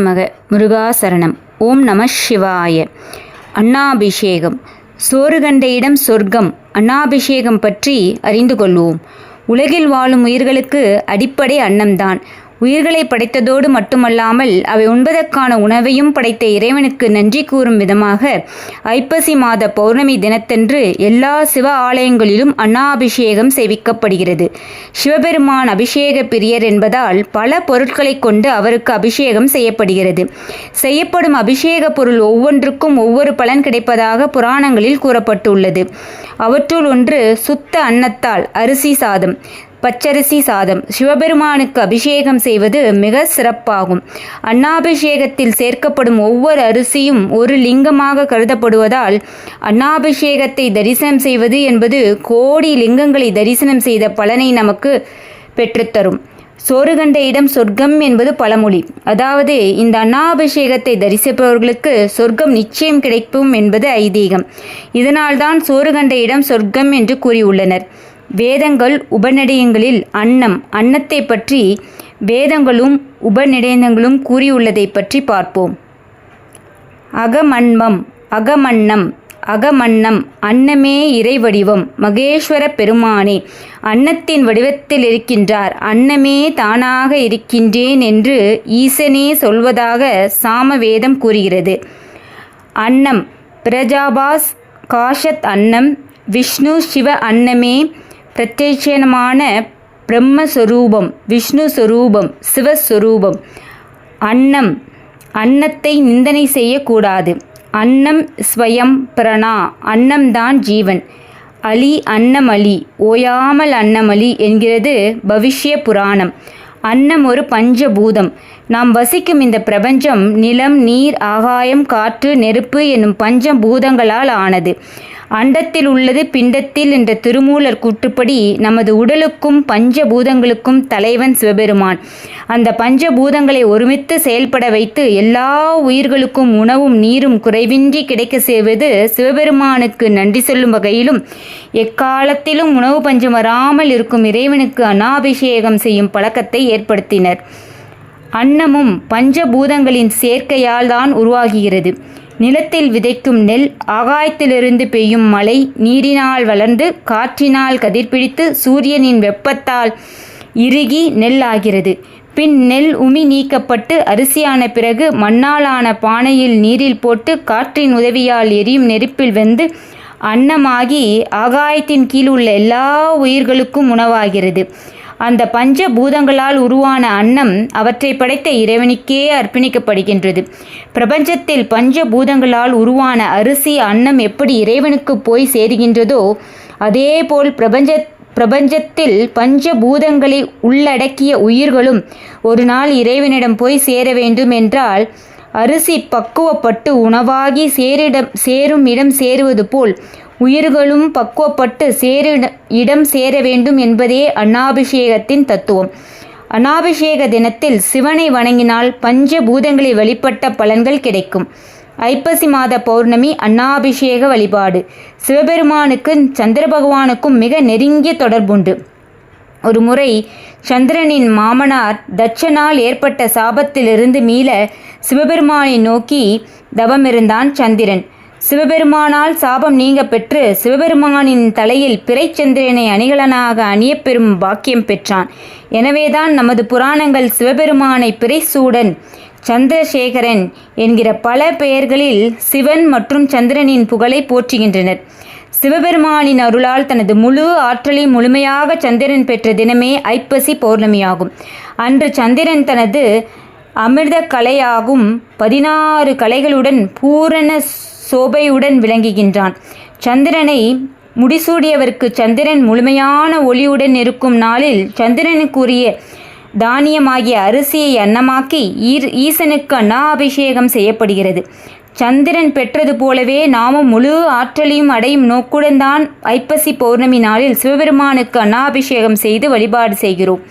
நமக முருகாசரணம். ஓம் நம சிவாய. அண்ணாபிஷேகம் சோறு கண்ட இடம் சொர்க்கம். அண்ணாபிஷேகம் பற்றி அறிந்து கொள்வோம். உலகில் வாழும் உயிர்களுக்கு அடிப்படை அன்னம்தான். உயிர்களை படைத்ததோடு மட்டுமல்லாமல் அவை உண்பதற்கான உணவையும் படைத்த இறைவனுக்கு நன்றி கூறும் விதமாக ஐப்பசி மாத பௌர்ணமி தினத்தன்று எல்லா சிவ ஆலயங்களிலும் அன்னாபிஷேகம் செய்விக்கப்படுகிறது சிவபெருமான் அபிஷேக பிரியர் என்பதால் பல பொருட்களை கொண்டு அவருக்கு அபிஷேகம் செய்யப்படுகிறது. செய்யப்படும் அபிஷேக பொருள் ஒவ்வொன்றுக்கும் ஒவ்வொரு பலன் கிடைப்பதாக புராணங்களில் கூறப்பட்டுள்ளது. அவற்றுள் ஒன்று சுத்த அன்னத்தால் அரிசி சாதம். பச்சரிசி சாதம். சிவபெருமானுக்கு அபிஷேகம் செய்வது மிக சிறப்பாகும். அன்னாபிஷேகத்தில் சேர்க்கப்படும் ஒவ்வொரு அரிசியும் ஒரு லிங்கமாக கருதப்படுவதால் அன்னாபிஷேகத்தை தரிசனம் செய்வது என்பது கோடி லிங்கங்களை தரிசனம் செய்த பலனை நமக்கு பெற்றுத்தரும். சோறு கண்ட இடம் சொர்க்கம் என்பது பழமொழி. அதாவது இந்த அன்னாபிஷேகத்தை தரிசிப்பவர்களுக்கு சொர்க்கம் நிச்சயம் கிடைக்கும் என்பது ஐதீகம். இதனால்தான் சோறு கண்ட இடம் சொர்க்கம் என்று கூறியுள்ளனர். வேதங்கள் உபநிடயங்களில் அன்னம் அன்னத்தை பற்றி வேதங்களும் உபநிடயங்களும் கூறியுள்ளதை பற்றி பார்ப்போம். அகமன்மம் அகமன்னம் அகமன்னம் அன்னமே இறை வடிவம் மகேஸ்வர பெருமானே அன்னத்தின் வடிவத்தில் இருக்கின்றார் அன்னமே தானாக இருக்கின்றேன் என்று ஈசனே சொல்வதாக சாமவேதம் கூறுகிறது. அன்னம் பிரஜாபாஸ் காஷத் அன்னம் விஷ்ணு சிவ அன்னமே பிரத்யட்சணமான பிரம்மஸ்வரூபம் விஷ்ணு ஸ்வரூபம் சிவஸ்வரூபம். அன்னம் அன்னத்தை நிந்தனை செய்யக்கூடாது. அன்னம் ஸ்வயம் பிரணா அன்னம்தான் ஜீவன். அலி அன்னமலி ஓயாமல் அன்னமலி என்கிறது பவிஷ்ய புராணம். அன்னம் ஒரு பஞ்சபூதம். நாம் வசிக்கும் இந்த பிரபஞ்சம் நிலம் நீர் ஆகாயம் காற்று நெருப்பு என்னும் பஞ்சபூதங்களால் ஆனது. அண்டத்தில் உள்ளது பிண்டத்தில் என்ற திருமூலர் கூற்றுப்படி நமது உடலுக்கும் பஞ்சபூதங்களுக்கும் தலைவன் சிவபெருமான். அந்த பஞ்சபூதங்களை ஒருமித்து செயல்பட வைத்து எல்லா உயிர்களுக்கும் உணவும் நீரும் குறைவின்றி கிடைக்க செய்வது சிவபெருமானுக்கு நன்றி சொல்லும் வகையிலும் எக்காலத்திலும் உணவு பஞ்சம் வராமல் இருக்கும் இறைவனுக்கு அனாபிஷேகம் செய்யும் பழக்கத்தை ஏற்படுத்தினர். அன்னமும் பஞ்சபூதங்களின் சேர்க்கையால் தான் உருவாகுகிறது நிலத்தில் விதைக்கும் நெல் ஆகாயத்திலிருந்து பெய்யும் மழை நீரினால் வளர்ந்து காற்றினால் கதிர்பிடித்து சூரியனின் வெப்பத்தால் இறுகி நெல் ஆகிறது பின் நெல் உமி நீக்கப்பட்டு அரிசியான பிறகு மண்ணாலான பானையில் நீரில் போட்டு காற்றின் உதவியால் எரியும் நெருப்பில் வெந்து அன்னமாகி ஆகாயத்தின் கீழ் உள்ள எல்லா உயிர்களுக்கும் உணவாகிறது. அந்த பஞ்ச பூதங்களால் உருவான அன்னம் அவற்றை படைத்த இறைவனுக்கே அர்ப்பணிக்கப்படுகின்றது. பிரபஞ்சத்தில் பஞ்ச பூதங்களால் உருவான அரிசி அன்னம் எப்படி இறைவனுக்கு போய் சேருகின்றதோ அதேபோல் பிரபஞ்ச பிரபஞ்சத்தில் பஞ்ச பூதங்களை உள்ளடக்கிய உயிர்களும் ஒரு நாள் இறைவனிடம் போய் சேர வேண்டும் என்றால் அரிசி பக்குவப்பட்டு உணவாகி சேரிடம் சேரும் இடம் சேருவது போல் உயிர்களும் பக்குவப்பட்டு சேர இடம் சேர வேண்டும் என்பதே அன்னாபிஷேகத்தின் தத்துவம். அனாபிஷேக தினத்தில் சிவனை வணங்கினால் பஞ்ச பூதங்களை வழிபட்ட பலன்கள் கிடைக்கும். ஐப்பசி மாத பௌர்ணமி அன்னாபிஷேக வழிபாடு. சிவபெருமானுக்கும் சந்திர பகவானுக்கும் மிக நெருங்கிய தொடர்புண்டு. ஒரு முறை சந்திரனின் மாமனார் தட்சனால் ஏற்பட்ட சாபத்திலிருந்து மீள சிவபெருமானை நோக்கி தவமிருந்தான் சந்திரன். சிவபெருமானால் சாபம் நீங்க பெற்று சிவபெருமானின் தலையில் பிறைச்சந்திரனை அணிகலனாக அணியப்பெறும் பாக்கியம் பெற்றான். எனவேதான் நமது புராணங்கள் சிவபெருமானை பிறைசூடன் சந்திரசேகரன் என்கிற பல பெயர்களில் சிவன் மற்றும் சந்திரனின் புகழை போற்றுகின்றனர். சிவபெருமானின் அருளால் தனது முழு ஆற்றலை முழுமையாக சந்திரன் பெற்ற தினமே ஐப்பசி பௌர்ணமியாகும். அன்று சந்திரன் தனது அமிர்த கலையாகும் பதினாறு கலைகளுடன் பூரண சோபையுடன் விளங்குகின்றான். சந்திரனை முடிசூடியவருக்கு சந்திரன் முழுமையான ஒளியுடன் இருக்கும் நாளில் சந்திரனுக்குரிய தானியமாகிய அரிசியை அன்னமாக்கி ஈர் ஈசனுக்கு அன்னாபிஷேகம் செய்யப்படுகிறது. சந்திரன் பெற்றது போலவே நாமும் முழு ஆற்றலையும் அடையும் நோக்குடன் தான் ஐப்பசி பௌர்ணமி நாளில் சிவபெருமானுக்கு அன்னாபிஷேகம் செய்து வழிபாடு செய்கிறோம்.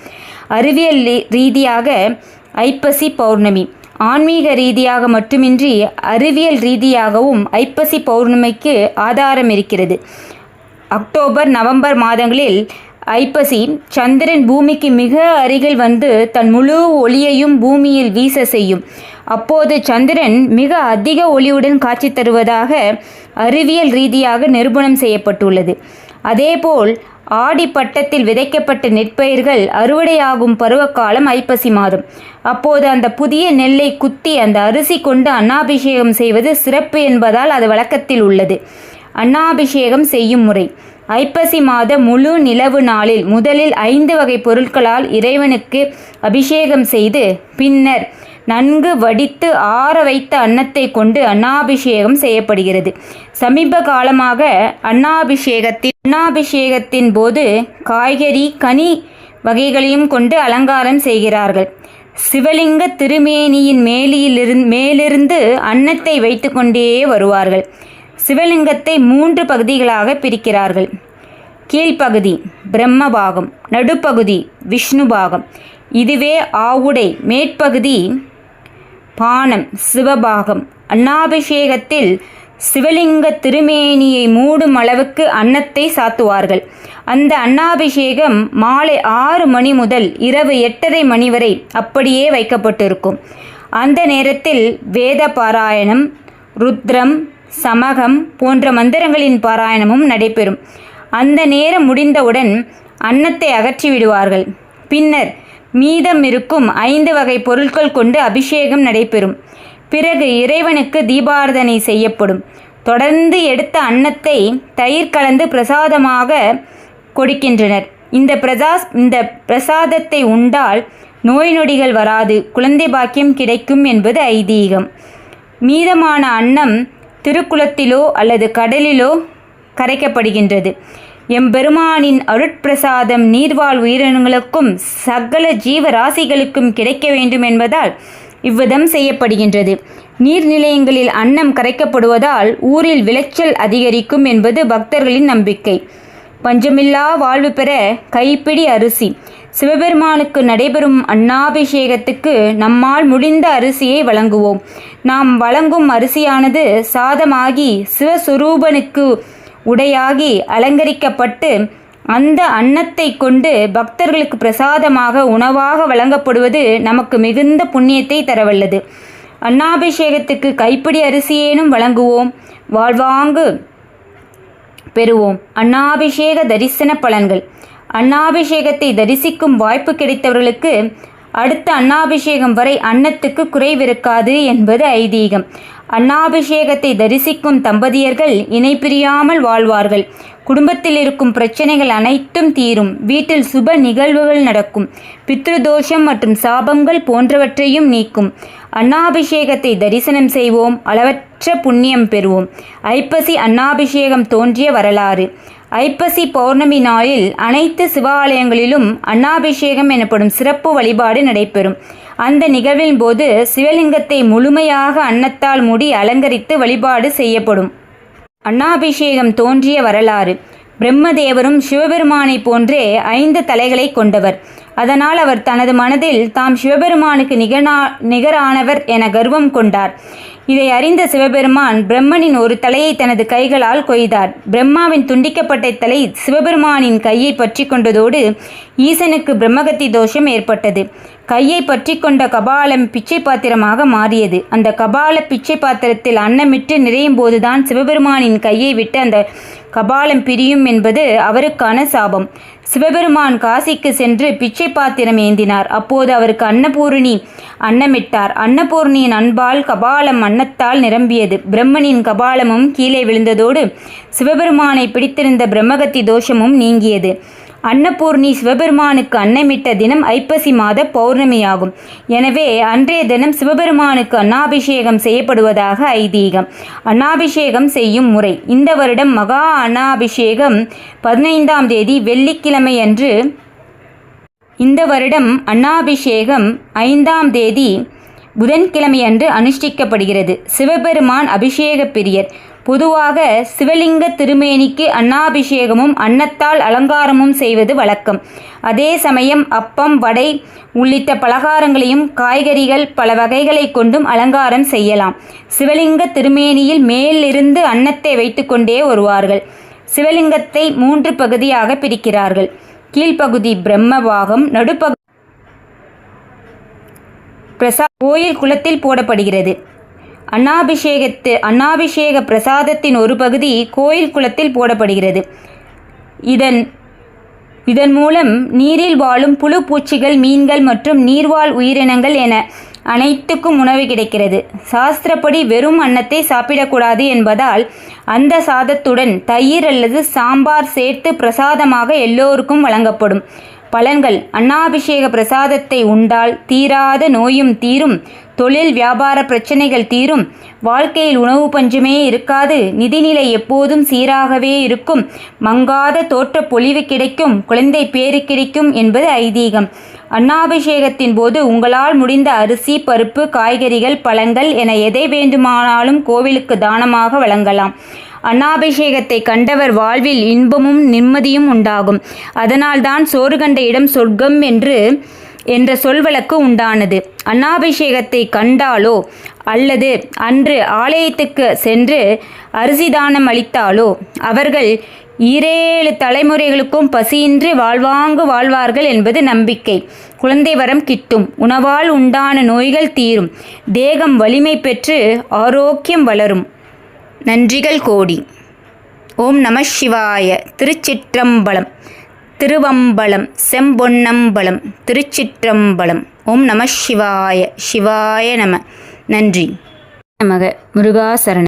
அறிவியல் ரீதியாக ஐப்பசி பௌர்ணமி. ஆன்மீக ரீதியாக மட்டுமின்றி அறிவியல் ரீதியாகவும் ஐப்பசி பௌர்ணமிக்கு ஆதாரம் இருக்கிறது அக்டோபர் நவம்பர் மாதங்களில் ஐப்பசி சந்திரன் பூமிக்கு மிக அருகில் வந்து தன் முழு ஒளியையும் பூமியில் வீச செய்யும். அப்போது சந்திரன் மிக அதிக ஒளியுடன் காட்சி தருவதாக அறிவியல் ரீதியாக நிரூபணம் செய்யப்பட்டுள்ளது. அதேபோல் ஆடி பட்டத்தில் விதைக்கப்பட்ட நெற்பயிர்கள் அறுவடையாகும் பருவகாலம் ஐப்பசி மாதம். அப்போது அந்த புதிய நெல்லை குத்தி அந்த அரிசி கொண்டு அன்னாபிஷேகம் செய்வது சிறப்பு என்பதால் அது வழக்கத்தில் உள்ளது. அன்னாபிஷேகம் செய்யும் முறை. ஐப்பசி மாத முழு நிலவு நாளில் முதலில் ஐந்து வகை பொருட்களால் இறைவனுக்கு அபிஷேகம் செய்து பின்னர் நன்கு வடித்து ஆற வைத்த அன்னத்தை கொண்டு அன்னாபிஷேகம் செய்யப்படுகிறது. சமீப காலமாக அன்னாபிஷேகத்தின் அன்னாபிஷேகத்தின் போது காய்கறி கனி வகைகளையும் கொண்டு அலங்காரம் செய்கிறார்கள். சிவலிங்க திருமேனியின் மேலியிலிருந்து மேலிருந்து அன்னத்தை வைத்துக்கொண்டே வருவார்கள். சிவலிங்கத்தை மூன்று பகுதிகளாக பிரிக்கிறார்கள். கீழ்ப்பகுதி பிரம்மபாகம் நடுப்பகுதி விஷ்ணு பாகம் இதுவே ஆவுடை. மேற்பகுதி பானம் சிவபாகம். அன்னாபிஷேகத்தில் சிவலிங்க திருமேனியை மூடும் அளவுக்கு அன்னத்தை சாத்துவார்கள். அந்த அன்னாபிஷேகம் மாலை ஆறு மணி முதல் இரவு எட்டரை மணி வரை அப்படியே வைக்கப்பட்டிருக்கும். அந்த நேரத்தில் வேத பாராயணம் ருத்ரம் சமகம் போன்ற மந்திரங்களின் பாராயணமும் நடைபெறும். அந்த நேரம் முடிந்தவுடன் அன்னத்தை அகற்றி விடுவார்கள் பின்னர் மீதம் இருக்கும் ஐந்து வகை பொருட்கள் கொண்டு அபிஷேகம் நடைபெறும். பிறகு இறைவனுக்கு தீபாரதனை செய்யப்படும். தொடர்ந்து எடுத்த அன்னத்தை தயிர் கலந்து பிரசாதமாக கொடுக்கின்றனர். இந்த பிரசாஸ் இந்த பிரசாதத்தை உண்டால் நோய் நொடிகள் வராது குழந்தை பாக்கியம் கிடைக்கும் என்பது ஐதீகம். மீதமான அன்னம் திருக்குளத்திலோ அல்லது கடலிலோ கரைக்கப்படுகின்றது. எம்பெருமானின் அருட்பிரசாதம் நீர்வாழ் உயிரினங்களுக்கும் சகல ஜீவராசிகளுக்கும் கிடைக்க வேண்டும் என்பதால் இவ்விதம் செய்யப்படுகின்றது. நீர்நிலையங்களில் அன்னம் கரைக்கப்படுவதால் ஊரில் விளைச்சல் அதிகரிக்கும் என்பது பக்தர்களின் நம்பிக்கை. பஞ்சமில்லா வாழ்வு பெற கைப்பிடி அரிசி. சிவபெருமானுக்கு நடைபெறும் அன்னாபிஷேகத்துக்கு நம்மால் முடிந்த அரிசியை வழங்குவோம். நாம் வழங்கும் அரிசியானது சாதமாகி சிவஸ்வரூபனுக்கு உடையாகி அலங்கரிக்கப்பட்டு அந்த அன்னத்தை கொண்டு பக்தர்களுக்கு பிரசாதமாக உணவாக வழங்கப்படுவது நமக்கு மிகுந்த புண்ணியத்தை தரவல்லது. அன்னாபிஷேகத்துக்கு கைப்பிடி அரிசியேனும் வழங்குவோம். வாழ்வாங்கு பெறுவோம். அன்னாபிஷேக தரிசன பலன்கள். அன்னாபிஷேகத்தை தரிசிக்கும் வாய்ப்பு கிடைத்தவர்களுக்கு அடுத்த அன்னாபிஷேகம் வரை அன்னத்துக்கு குறைவிருக்காது என்பது ஐதீகம். அன்னாபிஷேகத்தை தரிசிக்கும் தம்பதியர்கள் இணைப்பிரியாமல் வாழ்வார்கள். குடும்பத்தில் இருக்கும் பிரச்சனைகள் அனைத்தும் தீரும். வீட்டில் சுப நிகழ்வுகள் நடக்கும். பித்ருதோஷம் மற்றும் சாபங்கள் போன்றவற்றையும் நீக்கும். அன்னாபிஷேகத்தை தரிசனம் செய்வோம். அளவற்ற புண்ணியம் பெறுவோம். ஐப்பசி அன்னாபிஷேகம் தோன்றிய வரலாறு. ஐப்பசி பௌர்ணமி நாளில் அனைத்து சிவாலயங்களிலும் அன்னாபிஷேகம் எனப்படும் சிறப்பு வழிபாடு நடைபெறும். அந்த நிகழ்வின் போது சிவலிங்கத்தை முழுமையாக அன்னத்தால் மூடி அலங்கரித்து வழிபாடு செய்யப்படும். அன்னாபிஷேகம் தோன்றிய வரலாறு. பிரம்மதேவரும் சிவபெருமானை போன்றே ஐந்து தலைகளை கொண்டவர். அதனால் அவர் தனது மனதில் தாம் சிவபெருமானுக்கு நிகனா நிகரானவர் என கர்வம் கொண்டார். இதை அறிந்த சிவபெருமான் பிரம்மனின் ஒரு தலையை தனது கைகளால் கொய்தார். பிரம்மாவின் துண்டிக்கப்பட்ட தலை சிவபெருமானின் கையை பற்றி கொண்டதோடு ஈசனுக்கு பிரம்மகத்தி தோஷம் ஏற்பட்டது. கையை பற்றி கொண்ட கபாலம் பிச்சை பாத்திரமாக மாறியது. அந்த கபால பிச்சை பாத்திரத்தில் அன்னமிட்டு நிறையும் போதுதான் சிவபெருமானின் கையை விட்டு அந்த கபாலம் பிரியும் என்பது அவருக்கான சாபம். சிவபெருமான் காசிக்கு சென்று பிச்சை பாத்திரம் ஏந்தினார். அப்போது அவருக்கு அன்னபூரணி அன்னமிட்டார். அன்னபூர்ணியின் அன்பால் கபாலம் அன்னத்தால் நிரம்பியது. பிரம்மனின் கபாலமும் கீழே விழுந்ததோடு சிவபெருமானை பிடித்திருந்த பிரம்மகத்தி தோஷமும் நீங்கியது. அன்னபூர்ணி சிவபெருமானுக்கு அன்னமிட்ட தினம் ஐப்பசி மாத பௌர்ணமியாகும். எனவே அன்றைய தினம் சிவபெருமானுக்கு அன்னாபிஷேகம் செய்யப்படுவதாக ஐதீகம். அன்னாபிஷேகம் செய்யும் முறை. இந்த வருடம் மகா அன்னாபிஷேகம் பதினைந்தாம் தேதி வெள்ளிக்கிழமை அன்று இந்த வருடம் அன்னாபிஷேகம் ஐந்தாம் தேதி புதன்கிழமையன்று அனுஷ்டிக்கப்படுகிறது. சிவபெருமான் அபிஷேக பிரியர். பொதுவாக சிவலிங்க திருமேனிக்கு அன்னாபிஷேகமும் அன்னத்தால் அலங்காரமும் செய்வது வழக்கம். அதே சமயம் அப்பம் வடை உள்ளிட்ட பலகாரங்களையும் காய்கறிகள் பல வகைகளை கொண்டும் அலங்காரம் செய்யலாம். சிவலிங்க திருமேனியில் மேலிருந்து அன்னத்தை வைத்துக்கொண்டே வருவார்கள். சிவலிங்கத்தை மூன்று பகுதியாக பிரிக்கிறார்கள். கீழ்ப்பகுதி பிரம்மபாகம் நடுப்பகு பிரசா கோயில் குளத்தில் போடப்படுகிறது. அன்னாபிஷேகத்து அன்னாபிஷேக பிரசாதத்தின் ஒரு பகுதி கோயில் குளத்தில் போடப்படுகிறது. இதன் இதன் மூலம் நீரில் வாழும் புழு பூச்சிகள் மீன்கள் மற்றும் நீர்வாழ் உயிரினங்கள் என அனைத்துக்கும் உணவு கிடைக்கிறது. சாஸ்திரப்படி வெறும் அன்னத்தை சாப்பிடக்கூடாது என்பதால் அந்த சாதத்துடன் தயிர் அல்லது சாம்பார் சேர்த்து பிரசாதமாக எல்லோருக்கும் வழங்கப்படும். பலன்கள். அன்னாபிஷேக பிரசாதத்தை உண்டால் தீராத நோயும் தீரும். தொழில் வியாபார பிரச்சனைகள் தீரும். வாழ்க்கையில் உணவு பஞ்சமே இருக்காது. நிதிநிலை எப்போதும் சீராகவே இருக்கும். மங்காத தோற்ற பொலிவு கிடைக்கும். குழந்தை பேறு கிடைக்கும் என்பது ஐதீகம். அன்னாபிஷேகத்தின் போது உங்களால் முடிந்த அரிசி பருப்பு காய்கறிகள் பழங்கள் என எதை வேண்டுமானாலும் கோவிலுக்கு தானமாக வழங்கலாம். அன்னாபிஷேகத்தை கண்டவர் வாழ்வில் இன்பமும் நிம்மதியும் உண்டாகும். அதனால்தான் சோறு கண்ட இடம் சொர்க்கம் என்று என்ற சொல்வழக்கு உண்டானது. அன்னாபிஷேகத்தை கண்டாலோ அல்லது அன்று ஆலயத்துக்கு சென்று அரிசிதானம் அளித்தாலோ அவர்கள் இரேழு தலைமுறைகளுக்கும் பசியின்றி வாழ்வாங்கு வாழ்வார்கள் என்பது நம்பிக்கை. குழந்தை வரம் கிட்டும். உணவால் உண்டான நோய்கள் தீரும். தேகம் வலிமை பெற்று ஆரோக்கியம் வளரும். நன்றிகள் கோடி. ஓம் நம சிவாய. திருச்சிற்றம்பலம் திருவம்பலம் செம்பொன்னம்பலம் திருச்சிற்றம்பலம். ஓம் நம சிவாய. சிவாய நம. நன்றி. நமக முருகாசரணம்